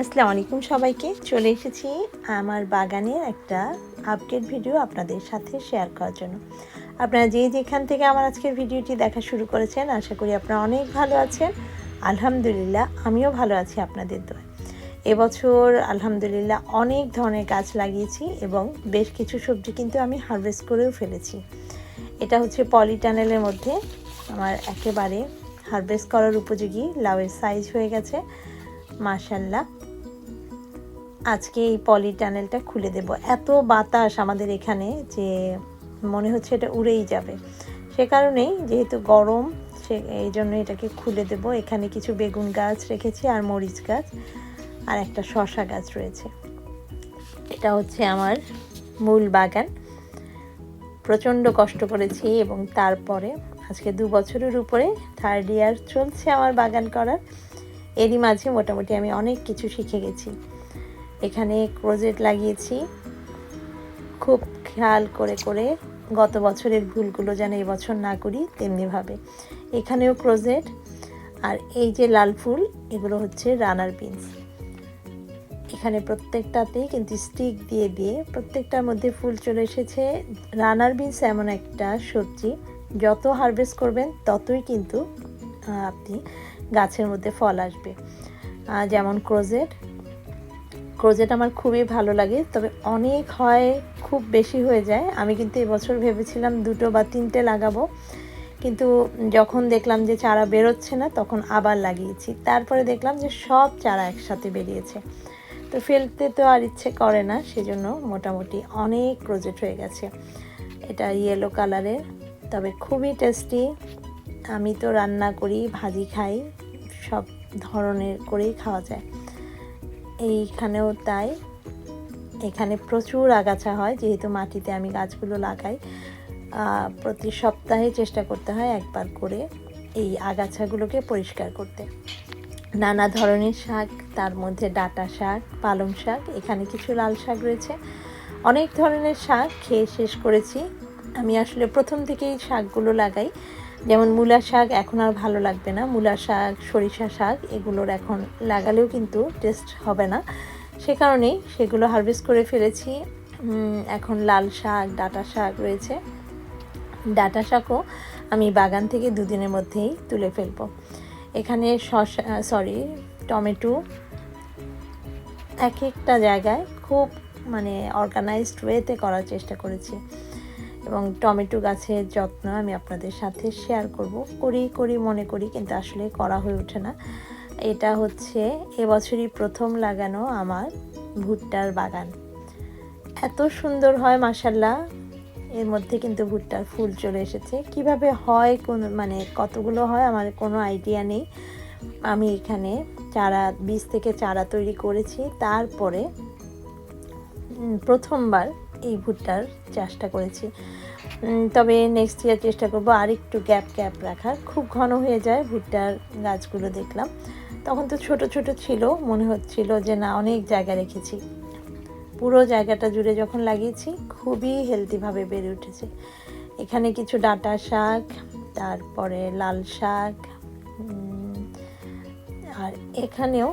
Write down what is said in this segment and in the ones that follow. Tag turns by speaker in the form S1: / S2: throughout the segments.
S1: আসসালামু আলাইকুম সবাইকে। চলে এসেছি আমার বাগানের একটা আপডেট ভিডিও আপনাদের সাথে শেয়ার করার জন্য। আপনারা যে যেখান থেকে আমার আজকের ভিডিওটি দেখা শুরু করেছেন, আশা করি আপনারা অনেক ভালো আছেন। আলহামদুলিল্লাহ, আমিও ভালো আছি আপনাদের দোয়া এবছর আলহামদুলিল্লাহ অনেক ধরনের গাছ লাগিয়েছি এবং বেশ কিছু সবজি কিন্তু আমি হারভেস্ট করেও ফেলেছি। এটা হচ্ছে পলিটানেলের মধ্যে আমার একেবারে হারভেস্ট করার উপযোগী, লাউয়ের সাইজ হয়ে গেছে। মাশাল্লাহ। আজকে এই পলি টানেলটা খুলে দেব। এত বাতাস আমাদের এখানে যে মনে হচ্ছে এটা উড়েই যাবে। সে কারণেই যেহেতু গরম, সে এই জন্য এটাকে খুলে দেব। এখানে কিছু বেগুন গাছ রেখেছি আর মরিচ গাছ আর একটা শশা গাছ রয়েছে। এটা হচ্ছে আমার মূল বাগান। প্রচণ্ড কষ্ট করেছি এবং তারপরে আজকে দু বছরের উপরে থার্ড ইয়ার চলছে আমার বাগান করার। এরই মাঝে মোটামুটি আমি অনেক কিছু শিখে গেছি। এখানে ক্রোজেট লাগিয়েছি। খুব খেয়াল করে করে গত বছরের ভুলগুলো যেন এবছর না করি তেমনিভাবে এখানেও ক্রোজেট আর এই যে লাল ফুল, এগুলো হচ্ছে রানার বিনস। এখানে প্রত্যেকটাতেই কিন্তু স্টিক দিয়ে দিয়ে প্রত্যেকটার মধ্যে ফুল চলে এসেছে। রানার বিনস এমন একটা সবজি, যত হারভেস্ট করবেন ততই কিন্তু আপনি গাছের মধ্যে ফল আসবে। যেমন ক্রোজেট। ক্রোজেট আমার খুবই ভালো লাগে, তবে অনেক হয়, খুব বেশি হয়ে যায়। আমি কিন্তু এবছর ভেবেছিলাম দুটো বা তিনটে লাগাবো, কিন্তু যখন দেখলাম যে চারা বেরোচ্ছে না, তখন আবার লাগিয়েছি। তারপরে দেখলাম যে সব চারা একসাথে বেরিয়েছে। তো ফেলতে তো আর ইচ্ছে করে না, সেজন্য মোটামুটি অনেক ক্রোজেট হয়ে গেছে। এটা ইয়েলো কালারের তবে খুবই টেস্টি আমি তো রান্না করি, ভাজি খাই। সব ধরনের করেই খাওয়া যায়। এইখানেও তাই। এখানে প্রচুর আগাছা হয়, যেহেতু মাটিতে আমি গাছগুলো লাগাই। প্রতি সপ্তাহে চেষ্টা করতে হয় একবার করে এই আগাছাগুলোকে পরিষ্কার করতে। নানা ধরনের শাক, তার মধ্যে ডাটা শাক, পালং শাক, এখানে কিছু লাল শাক রয়েছে। অনেক ধরনের শাক খেয়ে শেষ করেছি। আমি আসলে প্রথম থেকেই শাকগুলো লাগাই। যেমন মূলা শাক এখন আর ভালো লাগবে না। মূলা শাক, সরিষা শাক এগুলোর এখন লাগালেও কিন্তু টেস্ট হবে না। সে কারণেই সেগুলো হারভেস্ট করে ফেলেছি। এখন লাল শাক, ডাটা শাক রয়েছে। ডাটা শাকও আমি বাগান থেকে দুদিনের মধ্যেই তুলে ফেলব। এখানে শশা সরি টমেটো এক একটা জায়গায় খুব মানে অর্গানাইজড ওয়েতে করার চেষ্টা করেছি। এবং টমেটো গাছের যত্ন আমি আপনাদের সাথে শেয়ার করব। করি করি, মনে করি, কিন্তু আসলে করা হয়ে ওঠে না। এটা হচ্ছে এবছরই প্রথম লাগানো আমার ভুট্টার বাগান। এত সুন্দর হয় মাসাল্লাহ এর মধ্যে কিন্তু ভুট্টার ফুল চলে এসেছে। কীভাবে হয়, কোন মানে কতগুলো হয়, আমার কোনো আইডিয়া নেই। আমি এখানে চারা, বীজ থেকে চারা তৈরি করেছি। তারপরে প্রথমবার ভুট্টার চাষটা করেছি। তবে নেক্সট ইয়ার চেষ্টা করব আর একটু গ্যাপ গ্যাপ রাখার। খুব ঘন হয়ে যায় ভুট্টার গাছগুলো দেখলাম। তখন তো ছোট ছোট ছিল, মনে হচ্ছিল যে না, অনেক জায়গা রেখেছি। পুরো জায়গাটা জুড়ে যখন লাগিয়েছি, খুবই হেলদিভাবে বেড়ে উঠেছে। এখানে কিছু ডাটা শাক, তারপরে লাল শাক আর এখানেও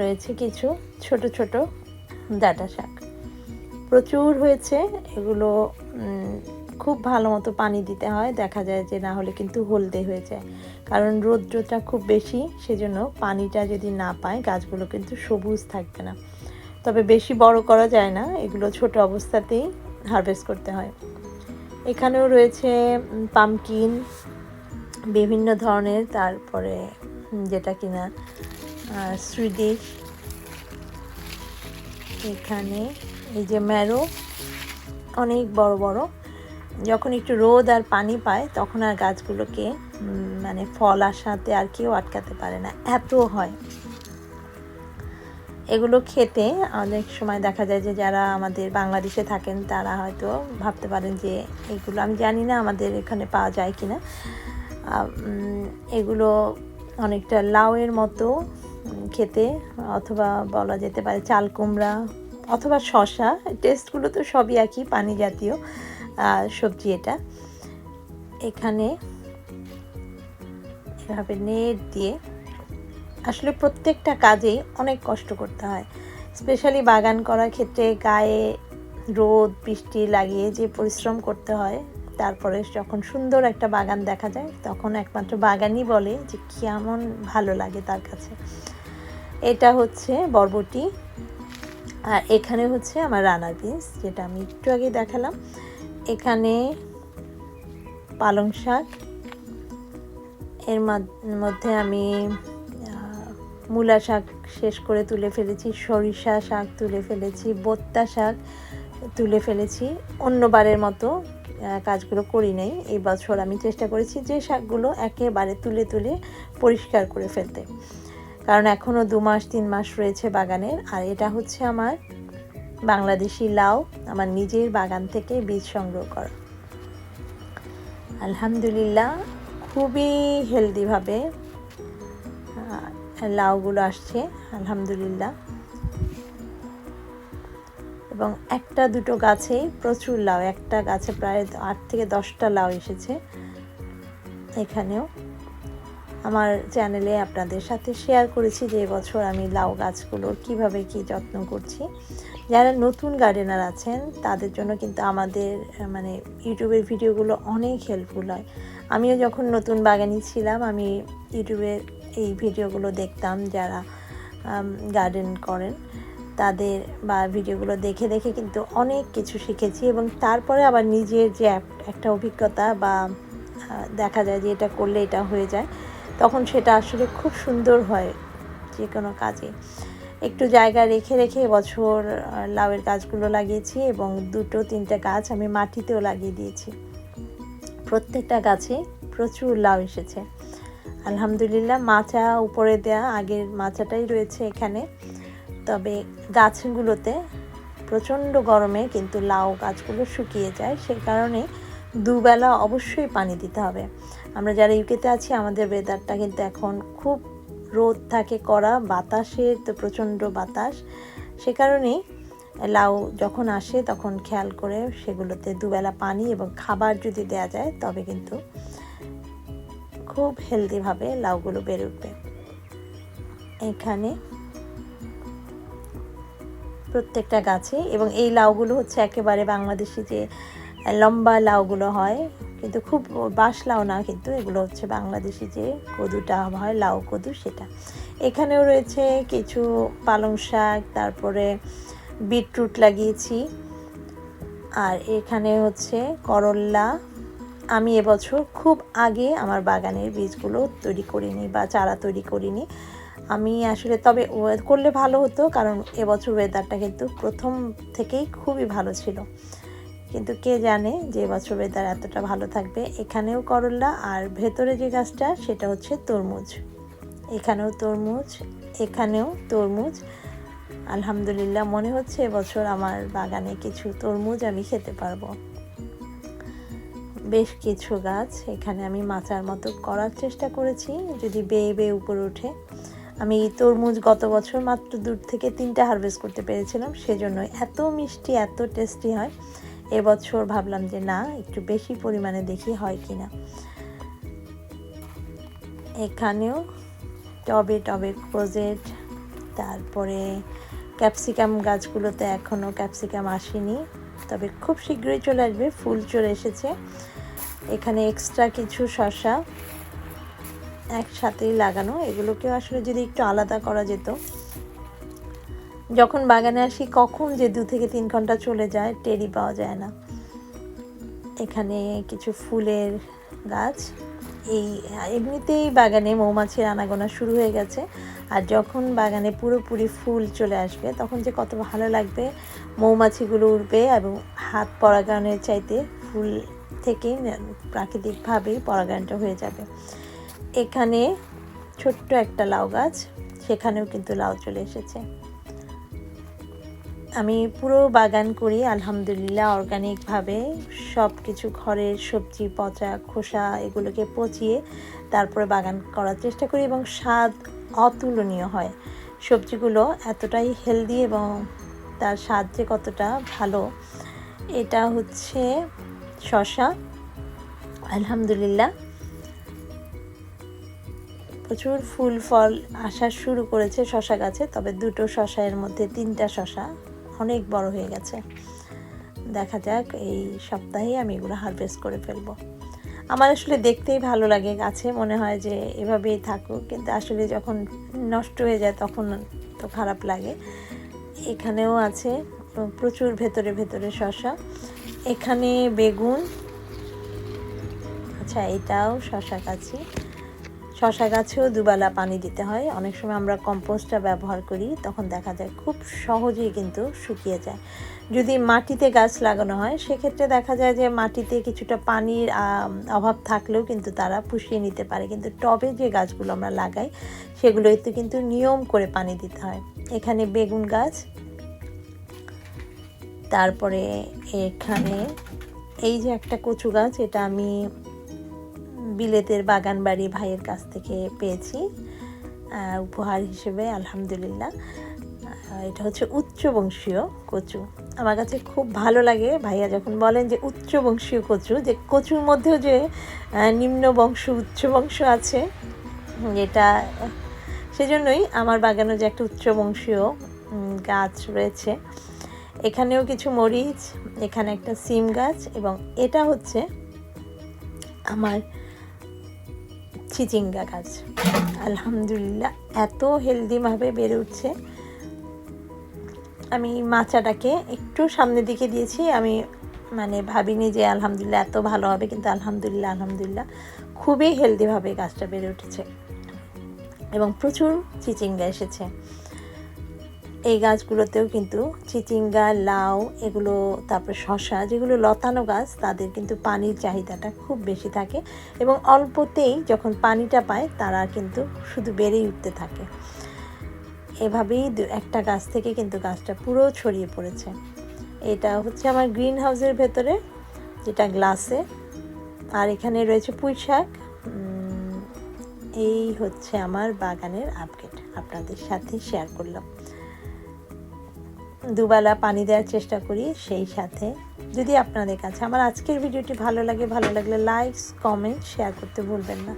S1: রয়েছে কিছু ছোট ছোট ডাটা শাক। প্রচুর হয়েছে, এগুলো খুব ভালো মতো পানি দিতে হয়, দেখা যায় যে না হলে কিন্তু হলদে হয়ে যায়। কারণ রৌদ্রটা খুব বেশি, সেজন্য পানিটা যদি না পায়, গাছগুলো কিন্তু সবুজ থাকবে না। তবে বেশি বড় করা যায় না, এগুলো ছোট অবস্থাতেই হারভেস্ট করতে হয়। এখানেও রয়েছে পামকিন বিভিন্ন ধরনের, তারপরে যেটা কিনা সুইডিশ এখানে এই যে ম্যারো, অনেক বড় বড়। যখন একটু রোদ আর পানি পায়, তখন আর গাছগুলোকে মানে ফল আসাতে আর কেউ আটকাতে পারে না। এত হয়। এগুলো খেতে অনেক সময় দেখা যায় যে, যারা আমাদের বাংলাদেশে থাকেন, তারা হয়তো ভাবতে পারেন যে, এগুলো আমি জানি না আমাদের এখানে পাওয়া যায় কি না এগুলো অনেকটা লাউয়ের মতো খেতে, অথবা বলা যেতে পারে চাল কুমড়া অথবা শশা টেস্টগুলো তো সবই একই, পানি জাতীয় সবজি এটা। এখানে এভাবে নেট দিয়ে আসলে প্রত্যেকটা কাজেই অনেক কষ্ট করতে হয়। স্পেশালি বাগান করার ক্ষেত্রে গায়ে রোদ, বৃষ্টি লাগিয়ে যে পরিশ্রম করতে হয়, তারপরে যখন সুন্দর একটা বাগান দেখা যায়, তখন একমাত্র বাগানই বলে যে কেমন ভালো লাগে তার কাছে। এটা হচ্ছে বরবটি আর এখানে হচ্ছে আমার রানার বিনস যেটা আমি একটু আগে দেখালাম। এখানে পালং শাক, এর মধ্যে আমি মূলা শাক শেষ করে তুলে ফেলেছি, সরিষা শাক তুলে ফেলেছি, বোত্তা শাক তুলে ফেলেছি। অন্যবারের মতো কাজগুলো করি নাই। এই বছর আমি চেষ্টা করেছি যে শাকগুলো একেবারে তুলে তুলে পরিষ্কার করে ফেলতে। কারণ এখনও দু মাস, তিন মাস রয়েছে বাগানের, আর এটা হচ্ছে আমার বাংলাদেশি লাউ, আমার নিজের বাগান থেকে বীজ সংগ্রহ করা। আলহামদুলিল্লাহ, খুবই হেলদিভাবে লাউগুলো আসছে, আলহামদুলিল্লাহ। এবং একটা দুটো গাছেই প্রচুর লাউ, একটা গাছে প্রায় আট থেকে দশটা লাউ এসেছে এখানেও। আমার চ্যানেলে আপনাদের সাথে শেয়ার করেছি যে এবছর আমি লাউ গাছগুলোর কীভাবে কি যত্ন করছি। যারা নতুন গার্ডেনার আছেন, তাদের জন্য কিন্তু আমাদের মানে ইউটিউবের ভিডিওগুলো অনেক হেল্পফুল হয়। আমিও যখন নতুন বাগানি ছিলাম, আমি ইউটিউবের এই ভিডিওগুলো দেখতাম যারা গার্ডেন করেন। তাদের বা ভিডিওগুলো দেখে দেখে কিন্তু অনেক কিছু শিখেছি এবং তারপরে আবার নিজের যে একটা অভিজ্ঞতা বা দেখা যায় যে এটা করলে এটা হয়ে যায়। তখন সেটা আসলে খুব সুন্দর হয় যে কোনো কাজে। একটু জায়গা রেখে রেখে বছর লাউয়ের গাছগুলো লাগিয়েছি এবং দুটো, তিনটে গাছ আমি মাটিতেও লাগিয়ে দিয়েছি। প্রত্যেকটা গাছে প্রচুর লাউ এসেছে। আলহামদুলিল্লাহ মাচা উপরে দেয়া আগের মাচাটাই রয়েছে এখানে। তবে গাছগুলোতে প্রচণ্ড গরমে কিন্তু লাউ গাছগুলো শুকিয়ে যায়। সে কারণে দুবেলা অবশ্যই পানি দিতে হবে। আমরা যারা ইউকেতে আছি, আমাদের ওয়েদারটা কিন্তু এখন খুব রোদ থাকে করা বাতাসের তো প্রচণ্ড বাতাস। সে কারণেই লাউ যখন আসে তখন খেয়াল করে সেগুলোতে দুবেলা পানি এবং খাবার যদি দেয়া যায়, তবে কিন্তু খুব হেলদিভাবে লাউগুলো বেড়ে উঠবে। এখানে প্রত্যেকটা গাছে এবং এই লাউগুলো হচ্ছে একেবারে বাংলাদেশি যে লম্বা লাউগুলো হয়, কিন্তু খুব বাঁশ লাউ না, কিন্তু এগুলো হচ্ছে বাংলাদেশি যে কদুটা হয়, লাউ কদু সেটা। এখানেও রয়েছে কিছু পালং শাক, তারপরে বিটরুট লাগিয়েছি, আর এখানে হচ্ছে করল্লা আমি এবছর খুব আগে আমার বাগানের বীজগুলো তৈরি করিনি বা চারা তৈরি করিনি। আমি আসলে তবে করলে ভালো হতো, কারণ এবছর ওয়েদারটা কিন্তু প্রথম থেকেই খুবই ভালো ছিল। কিন্তু কে জানে যে এবছর ওয়েদার এতটা ভালো থাকবে এখানেও করল্লা আর ভেতরে যে গাছটা সেটা হচ্ছে তরমুজ। এখানেও তরমুজ এখানেও তরমুজ। আলহামদুলিল্লাহ মনে হচ্ছে এবছর আমার বাগানে কিছু তরমুজ আমি খেতে পারব। বেশ কিছু গাছ এখানে আমি মাচার মতো করার চেষ্টা করেছি, যদি বেয়ে বেয়ে উপরে উঠে আমি তরমুজ গত বছর মাত্র দূর থেকে তিনটা হারভেস্ট করতে পেরেছিলাম সেজন্য এত মিষ্টি, এত টেস্টি হয়। এবছর ভাবলাম যে না, একটু বেশি পরিমাণে দেখি হয় কি না এখানেও টবে টবে ক্রোজেট তারপরে ক্যাপসিকাম গাছগুলোতে এখনও ক্যাপসিকাম আসেনি, তবে খুব শীঘ্রই চলে আসবে, ফুল চলে এসেছে। এখানে এক্সট্রা কিছু শশা একসাথেই লাগানো, এগুলোকেও আসলে যদি একটু আলাদা করা যেত যখন বাগানে আসি, কখন যে দু থেকে তিন ঘণ্টা চলে যায় টেরি পাওয়া যায় না। এখানে কিছু ফুলের গাছ, এই, এমনিতেই বাগানে মৌমাছির আনাগোনা শুরু হয়ে গেছে। আর যখন বাগানে পুরোপুরি ফুল চলে আসবে, তখন যে কত ভালো লাগবে, মৌমাছিগুলো উঠবে এবং হাত পরাগায়নের চাইতে ফুল থেকেই প্রাকৃতিকভাবেই পরাগায়নটা হয়ে যাবে। এখানে ছোট্ট একটা লাউ গাছ, সেখানেও কিন্তু লাউ চলে এসেছে। আমি পুরো বাগান করি, আলহামদুলিল্লাহ অর্গানিকভাবে সব কিছু ঘরের সবজি, পচা, খোসা, এগুলোকে পচিয়ে তারপরে বাগান করার চেষ্টা করি এবং স্বাদ অতুলনীয় হয়। সবজিগুলো এতটাই হেলদি এবং তার স্বাদ যে কতটা ভালো, এটা হচ্ছে শশা আলহামদুলিল্লাহ। প্রচুর ফুল, ফল আসা শুরু করেছে শশা গাছে, তবে দুটো শশা এর মধ্যে তিনটা শশা অনেক বড় হয়ে গেছে। দেখা যাক, এই সপ্তাহে আমি এগুলো হারভেস্ট করে ফেলব। আমার আসলে দেখতেই ভালো লাগে গাছে, মনে হয় যে এভাবেই থাকুক, কিন্তু আসলে যখন নষ্ট হয়ে যায় তখন তো খারাপ লাগে। এখানেও আছে, প্রচুর ভেতরে ভেতরে শশা। এখানে বেগুন আচ্ছা এটাও শশা গাছি শশা গাছেও দুবেলা পানি দিতে হয়। অনেক সময় আমরা কম্পোস্টটা ব্যবহার করি, তখন দেখা যায় খুব সহজেই কিন্তু শুকিয়ে যায়। যদি মাটিতে গাছ লাগানো হয়, সেক্ষেত্রে দেখা যায় যে মাটিতে কিছুটা পানির অভাব থাকলেও কিন্তু তারা পুষিয়ে নিতে পারে। কিন্তু টবে যে গাছগুলো আমরা লাগাই সেগুলোতে কিন্তু নিয়ম করে পানি দিতে হয়। এখানে বেগুন গাছ, তারপরে এখানে এই যে একটা কচু গাছ, এটা আমি বিলেতের বাগান বাড়ি ভাইয়ের কাছ থেকে পেয়েছি উপহার হিসেবে, আলহামদুলিল্লাহ। এটা হচ্ছে উচ্চবংশীয় কচু। আমার কাছে খুব ভালো লাগে ভাইয়া যখন বলেন যে উচ্চবংশীয় কচু, যে কচুর মধ্যেও যে নিম্ন বংশ উচ্চ বংশ আছে, এটা সেজন্যই আমার বাগানে যে একটা উচ্চবংশীয় গাছ রয়েছে। এখানেও কিছু মরিচ, এখানে একটা সিম গাছ এবং এটা হচ্ছে আমার চিচিঙ্গা গাছ। আলহামদুলিল্লাহ, এত হেলদিভাবে বেড়ে উঠছে। আমি মাচাটাকে একটু সামনের দিকে দিয়েছি, আমি মানে ভাবিনি যে আলহামদুলিল্লাহ এত ভালো হবে, কিন্তু আলহামদুলিল্লাহ আলহামদুলিল্লাহ খুবই হেলদিভাবে গাছটা বেড়ে উঠেছে। এবং প্রচুর চিচিঙ্গা এসেছে। এই গাছগুলোতেও কিন্তু চিচিঙ্গা, লাউ, এগুলো, তারপর শশা যেগুলো লতানো গাছ, তাদের কিন্তু পানির চাহিদাটা খুব বেশি থাকে এবং অল্পতেই যখন পানিটা পায়, তারা কিন্তু শুধু বেড়েই উঠতে থাকে। এভাবেই একটা গাছ থেকে কিন্তু গাছটা পুরো ছড়িয়ে পড়েছে। এটা হচ্ছে আমার গ্রিন হাউসের ভেতরে, যেটা গ্লাসে। আর এখানে রয়েছে পুঁই শাক। এই হচ্ছে আমার বাগানের আপডেট। আপনাদের সাথে শেয়ার করলাম। দুবেলা পানি দেওয়ার চেষ্টা করি সেই সাথে। যদি আপনাদের কাছে আমার আজকের ভিডিওটি ভালো লাগে, ভালো লাগলে লাইকস কমেন্ট শেয়ার করতে ভুলবেন না।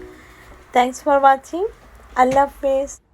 S1: থ্যাংকস ফর ওয়াচিং আল্লাহ হাফেজ।